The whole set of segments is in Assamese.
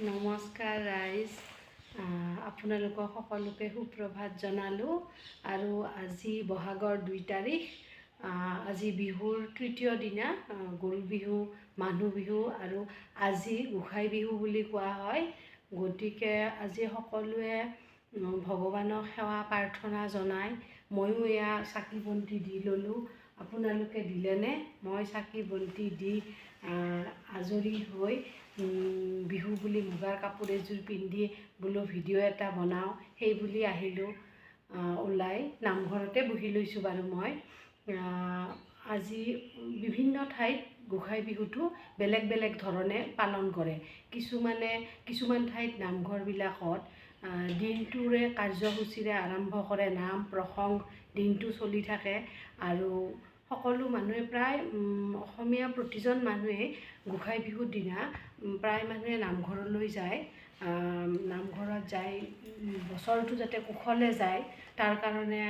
নমস্কাৰ ৰাইজ। আপোনালোকক সকলোকে সুপ্ৰভাত জনালোঁ। আৰু আজি বহাগৰ দুই তাৰিখ। আজি বিহুৰ তৃতীয় দিনা। গৰু বিহু মানুহ বিহু আৰু আজি গোঁসাই বিহু বুলি কোৱা হয়। গতিকে আজি সকলোৱে ভগৱানক সেৱা প্ৰাৰ্থনা জনাই ময়ো এয়া চাকি বন্তি দি ল'লোঁ। আপোনালোকে দিলেনে মই চাকি বন্তি দি আজৰি হৈ বিহু বুলি মুগাৰ কাপোৰ এযোৰ পিন্ধি বোলো ভিডিঅ' এটা বনাওঁ সেই বুলি আহিলোঁ। আহ, ওলাই নামঘৰতে বহি লৈছোঁ বাৰু মই। আজি বিভিন্ন ঠাইত গোঁসাই বিহুটো বেলেগ বেলেগ ধৰণে পালন কৰে। কিছুমানে কিছুমান ঠাইত নামঘৰবিলাকত দিনটোৰে কাৰ্যসূচীৰে আৰম্ভ কৰে নাম প্ৰসংগ দিনটো চলি থাকে আৰু সকলো মানুহে প্ৰায় অসমীয়া প্ৰতিজন মানুহেই গোঁসাই বিহুৰ দিনা প্ৰায় মানুহে নামঘৰলৈ যায়। নামঘৰত যাই বছৰটো যাতে কুশলে যায় তাৰ কাৰণে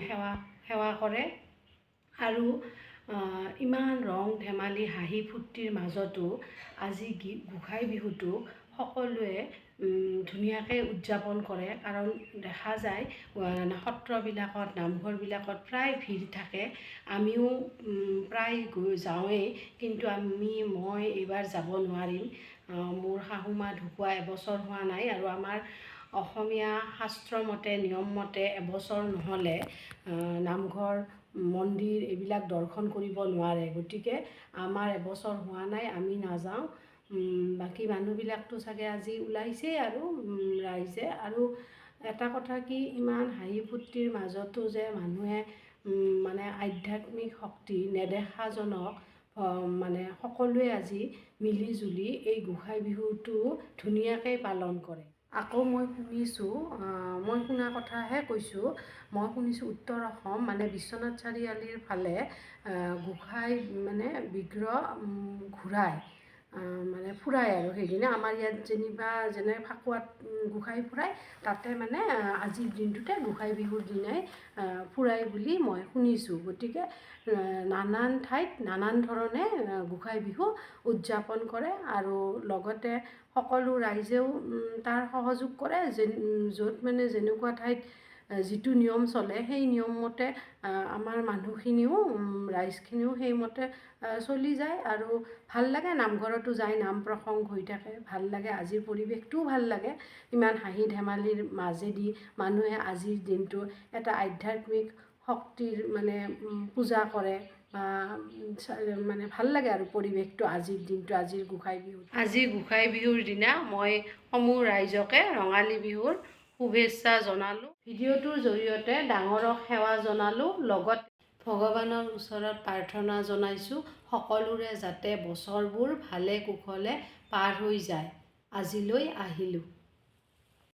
সেৱা সেৱা কৰে। আৰু ইমান ৰং ধেমালি হাঁহি ফূৰ্তিৰ মাজতো আজি গি গোঁসাই বিহুটো সকলোৱে ধুনীয়াকৈ উদযাপন কৰে। কাৰণ দেখা যায় সত্ৰবিলাকত নামঘৰবিলাকত প্ৰায় ভিৰ থাকে। আমিও প্ৰায় গৈ যাওঁৱেই। কিন্তু আমি মই এইবাৰ যাব নোৱাৰিম। মোৰ শাহু মা ঢুকুৱা এবছৰ হোৱা নাই আৰু আমাৰ অসমীয়া শাস্ত্ৰ মতে নিয়ম মতে এবছৰ নহ'লে নামঘৰ মন্দিৰ এইবিলাক দৰ্শন কৰিব নোৱাৰে। গতিকে আমাৰ এবছৰ হোৱা নাই আমি নাযাওঁ। বাকী মানুহবিলাকতো চাগে আজি ওলাইছেই আৰু ৰাইজে। আৰু এটা কথা কি ইমান হাঁহি ফূৰ্তিৰ মাজতো যে মানুহে মানে আধ্যাত্মিক শক্তি নেদেখাজনক মানে সকলোৱে আজি মিলি জুলি এই গোঁসাই বিহুটো ধুনীয়াকৈ পালন কৰে। আকৌ মই শুনিছোঁ মই শুনা কথাহে কৈছোঁ মই শুনিছোঁ উত্তৰ অসম মানে বিশ্বনাথ চাৰিআলিৰ ফালে গোঁসাই মানে বিগ্ৰহ আহ, মানে ফুৰাই আৰু সেইদিনা আমাৰ ইয়াত যেনিবা যেনে ফাকুৱাত গোঁসাই ফুৰাই তাতে মানে আজিৰ দিনটোতে গোঁসাই বিহুৰ দিনাই ফুৰাই বুলি মই শুনিছোঁ। গতিকে নানান ঠাইত নানান ধৰণে গোঁসাই বিহু উদযাপন কৰে আৰু লগতে সকলো ৰাইজেও তাৰ সহযোগ কৰে যে য'ত মানে যেনেকুৱা ঠাইত যিটো নিয়ম চলে সেই নিয়ম মতে আহ, আমাৰ মানুহখিনিও ৰাইজখিনিও সেইমতে চলি যায় আৰু ভাল লাগে নামঘৰতো যায় নাম প্ৰসংগ হৈ থাকে ভাল লাগে আজিৰ পৰিৱেশটোও ভাল লাগে। ইমান হাঁহি ধেমালিৰ মাজেদি মানুহে আজিৰ দিনটো এটা আধ্যাত্মিক শক্তিৰ মানে পূজা কৰে বা মানে ভাল লাগে আৰু পৰিৱেশটো আজিৰ দিনটো আজিৰ গোঁসাই বিহু আজি গোঁসাই বিহুৰ দিনা মই সমূহ ৰাইজকে ৰঙালী বিহুৰ শুভেচ্ছা জনালোঁ। ভিডিঅ'টোৰ জৰিয়তে ডাঙৰক সেৱা জনালোঁ লগত ভগৱানৰ ওচৰত প্ৰাৰ্থনা জনাইছোঁ সকলোৰে যাতে বছৰবোৰ ভালে কুশলে পাৰ হৈ যায়। আজিলৈ আহিলোঁ।